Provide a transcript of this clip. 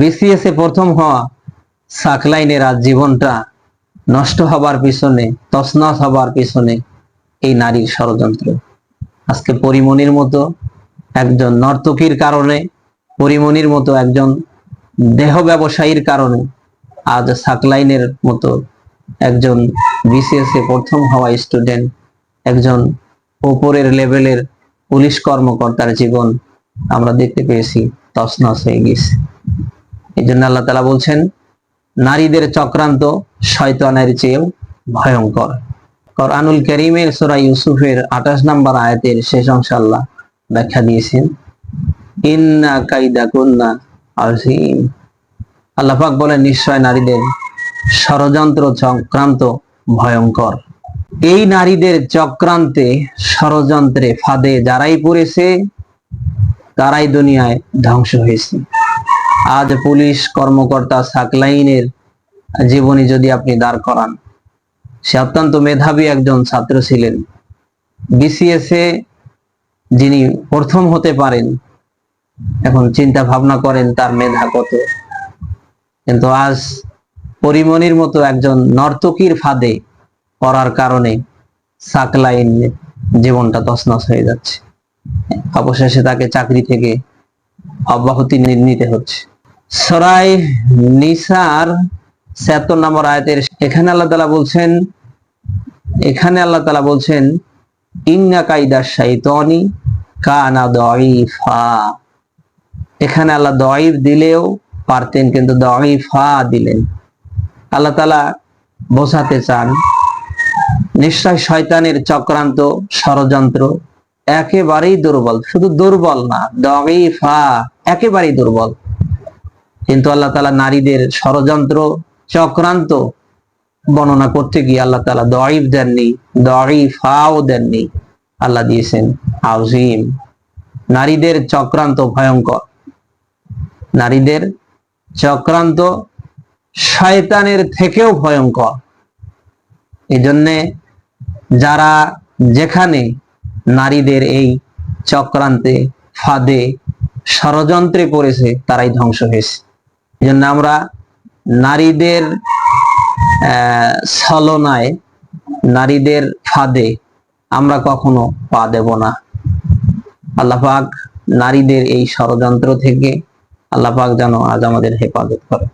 BCS এ প্রথম হওয়া সাকলাইনের আজ জীবনটা নষ্ট হবার পিছনে, তছনছ হবার পিছনে এই নারীর ষড়যন্ত্র। আজকে পরিমণির মতো একজন নর্তকীর কারণে, পরিমণির মতো একজন দেহ ব্যবসায়ীর কারণে আজ সাকলাইনের মতো একজন বিসিএস এ প্রথম হওয়া স্টুডেন্ট একজন উপরের লেভেলের পুলিশ কর্মকর্তার জীবন আমরা দেখতে পেয়েছি, তছনছ হয়ে গেছে। এই জন্য আল্লাহ তালা বলছেন, নারীদের চক্রান্ত শয়তানের চেয়েও ভয়ঙ্কর। কোরআনুল করিমের সোরা ইউসুফের আঠাশ নম্বর আয়াতের শেষ অংশ আল্লাহ ব্যাখ্যা দিয়েছেন, ইন্না কাইদা কুন্না আজিম আল্লাহ পাক বলেন, নিশ্চয় নারীদের ষড়যন্ত্র চক্রান্ত ভয়ঙ্কর। এই নারীদের চক্রান্তে ষড়যন্ত্রে ফাঁদে যারাই পড়েছে, তারাই দুনিয়ায় ধ্বংস হয়েছে। আজ পুলিশ কর্মকর্তা সাকলাইনের জীবনী যদি আপনি দাঁড় করান, সে অত্যন্ত মেধাবী একজন ছাত্র ছিলেন। বিসিএস এ যিনি প্রথম হতে পারেন, এখন চিন্তা ভাবনা করেন তার মেধা কত। কিন্তু আজ পরিমণির মতো একজন নর্তকীর ফাঁদে পড়ার কারণে সাকলাইন জীবনটা তছনছ হয়ে যাচ্ছে। অবশেষে তাকে চাকরি থেকে অব্যাহতি নিতে হচ্ছে। সরাই নিসার, ছিয়াত্তর নম্বর আয়াতের এখানে আল্লাহ তালা বলছেন, এখানে আল্লাহ তালা বলছেন, ইন্না কাইদা শাইতনি কানা দইফা এখানে আল্লাহ দইফ দিলেও পারতেন, কিন্তু দইফা দিলেন। আল্লাহ তালা বোঝাতে চান, নিশ্চয় শয়তানের চক্রান্ত ষড়যন্ত্র একেবারেই দুর্বল। শুধু দুর্বল না দইফা একেবারেই দুর্বল। কিন্তু আল্লাহ তালা নারীদের ষড়যন্ত্র চক্রান্ত বর্ণনা করতে গিয়ে আল্লাহ তালা দইফ দেননি দইফাও দেননি। আল্লাহ দিয়েছেন আউজিম নারীদের চক্রান্ত ভয়ঙ্কর। নারীদের চক্রান্ত শয়তানের থেকেও ভয়ঙ্কর। এই জন্যে যারা যেখানে নারীদের এই চক্রান্তে ফাঁদে ষড়যন্ত্রে পড়েছে, তারাই ধ্বংস হয়েছে। এই জন্য আমরা নারীদের ছলনায়, নারীদের ফাঁদে আমরা কখনো পা দেব না। আল্লাপাক নারীদের এই ষড়যন্ত্র থেকে আল্লাপাক যেন আজ আমাদের হেফাজত করে।